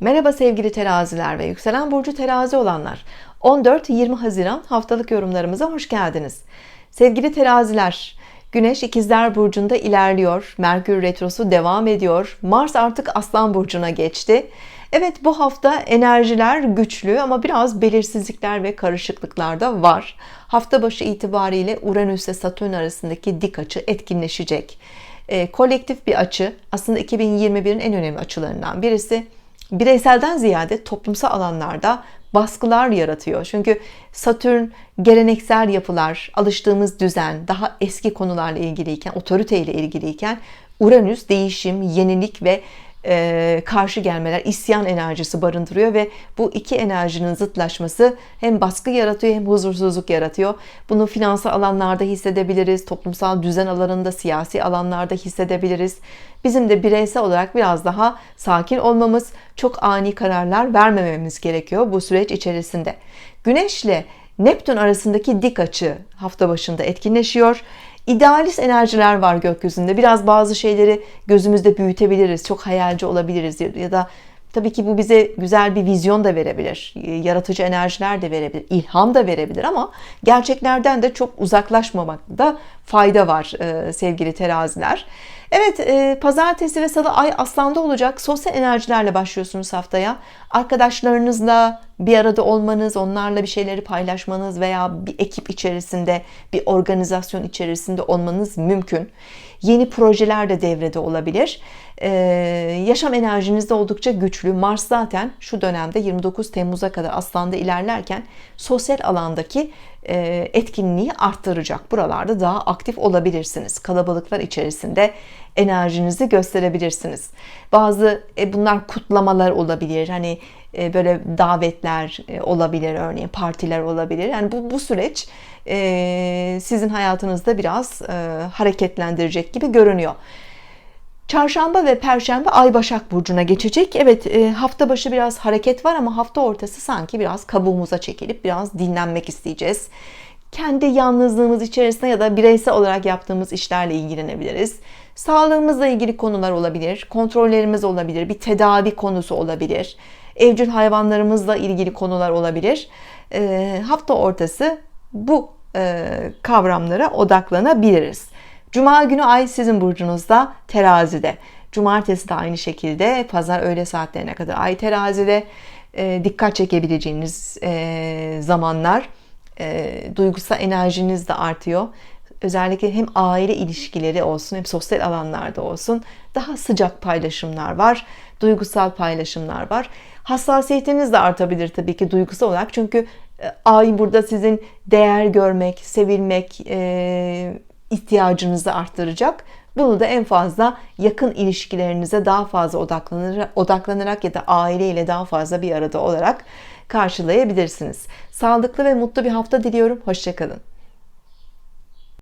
Merhaba sevgili teraziler ve yükselen burcu terazi olanlar. 14-20 Haziran haftalık yorumlarımıza hoş geldiniz. Sevgili teraziler, Güneş ikizler burcunda ilerliyor. Merkür retrosu devam ediyor. Mars artık aslan burcuna geçti. Evet bu hafta enerjiler güçlü ama biraz belirsizlikler ve karışıklıklar da var. Hafta başı itibariyle Uranüs ile Satürn arasındaki dik açı etkinleşecek. E, kolektif bir açı aslında 2021'in en önemli açılarından birisi bireyselden ziyade toplumsal alanlarda baskılar yaratıyor. Çünkü Satürn geleneksel yapılar, alıştığımız düzen, daha eski konularla ilgiliyken, otoriteyle ilgiliyken Uranüs değişim, yenilik ve e, karşı gelmeler, isyan enerjisi barındırıyor ve bu iki enerjinin zıtlaşması hem baskı yaratıyor hem huzursuzluk yaratıyor. Bunu finansal alanlarda hissedebiliriz, toplumsal düzen alanında, siyasi alanlarda hissedebiliriz. Bizim de bireysel olarak biraz daha sakin olmamız, çok ani kararlar vermememiz gerekiyor bu süreç içerisinde. Güneşle Neptün arasındaki dik açı hafta başında etkinleşiyor. İdealist enerjiler var gökyüzünde. Biraz bazı şeyleri gözümüzde büyütebiliriz. Çok hayalci olabiliriz ya da tabii ki bu bize güzel bir vizyon da verebilir. Yaratıcı enerjiler de verebilir. ilham da verebilir ama gerçeklerden de çok uzaklaşmamakta fayda var e, sevgili teraziler. Evet e, pazartesi ve salı ay aslanda olacak. Sosyal enerjilerle başlıyorsunuz haftaya. Arkadaşlarınızla bir arada olmanız, onlarla bir şeyleri paylaşmanız veya bir ekip içerisinde, bir organizasyon içerisinde olmanız mümkün. Yeni projeler de devrede olabilir. Ee, yaşam enerjiniz de oldukça güçlü. Mars zaten şu dönemde 29 Temmuz'a kadar Aslan'da ilerlerken sosyal alandaki etkinliği arttıracak. Buralarda daha aktif olabilirsiniz. Kalabalıklar içerisinde enerjinizi gösterebilirsiniz. Bazı e, bunlar kutlamalar olabilir. Hani e, böyle davetler olabilir örneğin partiler olabilir. Yani bu, bu süreç sizin hayatınızda biraz hareketlendirecek gibi görünüyor. Çarşamba ve Perşembe Ay Başak Burcu'na geçecek. Evet e, hafta başı biraz hareket var ama hafta ortası sanki biraz kabuğumuza çekilip biraz dinlenmek isteyeceğiz. Kendi yalnızlığımız içerisinde ya da bireysel olarak yaptığımız işlerle ilgilenebiliriz. Sağlığımızla ilgili konular olabilir, kontrollerimiz olabilir, bir tedavi konusu olabilir, evcil hayvanlarımızla ilgili konular olabilir. E, hafta ortası bu e, kavramlara odaklanabiliriz. Cuma günü ay sizin burcunuzda terazide. Cumartesi de aynı şekilde pazar öğle saatlerine kadar ay terazide e, dikkat çekebileceğiniz e, zamanlar e, duygusal enerjiniz de artıyor. Özellikle hem aile ilişkileri olsun hem sosyal alanlarda olsun daha sıcak paylaşımlar var. Duygusal paylaşımlar var. Hassasiyetiniz de artabilir tabii ki duygusal olarak. Çünkü e, ay burada sizin değer görmek, sevilmek, e, ihtiyacınızı arttıracak. Bunu da en fazla yakın ilişkilerinize daha fazla odaklanarak, odaklanarak ya da aileyle daha fazla bir arada olarak karşılayabilirsiniz. Sağlıklı ve mutlu bir hafta diliyorum. Hoşçakalın.